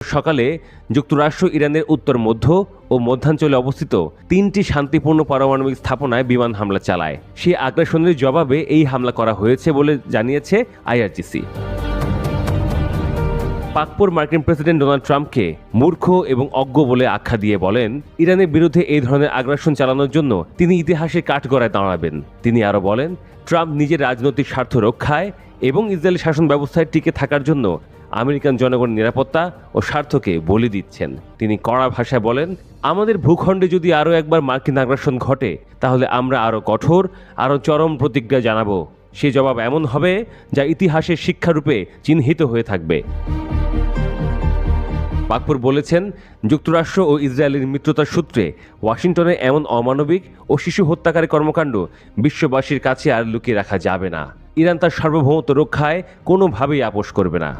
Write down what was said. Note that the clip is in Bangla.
সকালে যুক্তরাষ্ট্র, ইরানের উত্তর মধ্য ও মধ্যাঞ্চলে অবস্থিত তিনটি শান্তিপূর্ণ পারমাণবিক স্থাপনায় বিমান হামলা চালায়। সেই আগ্রাসনের জবাবে এই হামলা করা হয়েছে বলে জানিয়েছে আইআরজিসি। পাকপুর মার্কিন প্রেসিডেন্ট ডোনাল্ড ট্রাম্পকে মূর্খ এবং অজ্ঞ বলে আখ্যা দিয়ে বলেন, ইরানের বিরুদ্ধে এই ধরনের আগ্রাসন চালানোর জন্য তিনি ইতিহাসে কাঠগড়ায় দাঁড়াবেন। তিনি আরও বলেন, ট্রাম্প নিজের রাজনৈতিক স্বার্থ রক্ষায় এবং ইসরায়েলি শাসন ব্যবস্থায় টিকে থাকার জন্য আমেরিকান জনগণের নিরাপত্তা ও স্বার্থকে বলি দিচ্ছেন। তিনি কড়া ভাষায় বলেন, আমাদের ভূখণ্ডে যদি আরও একবার মার্কিন আগ্রাসন ঘটে, তাহলে আমরা আরও কঠোর, আরও চরম প্রতিজ্ঞা জানাব। সে জবাব এমন হবে যা ইতিহাসের শিক্ষারূপে চিহ্নিত হয়ে থাকবে। পাকপুর বলেছেন, যুক্তরাষ্ট্র ও ইসরায়েলের মিত্রতার সূত্রে ওয়াশিংটনে এমন অমানবিক ও শিশু হত্যাকারী কর্মকাণ্ড বিশ্ববাসীর কাছে আর লুকিয়ে রাখা যাবে না। ইরান তার সার্বভৌমত্ব রক্ষায় কোনোভাবেই আপোষ করবে না।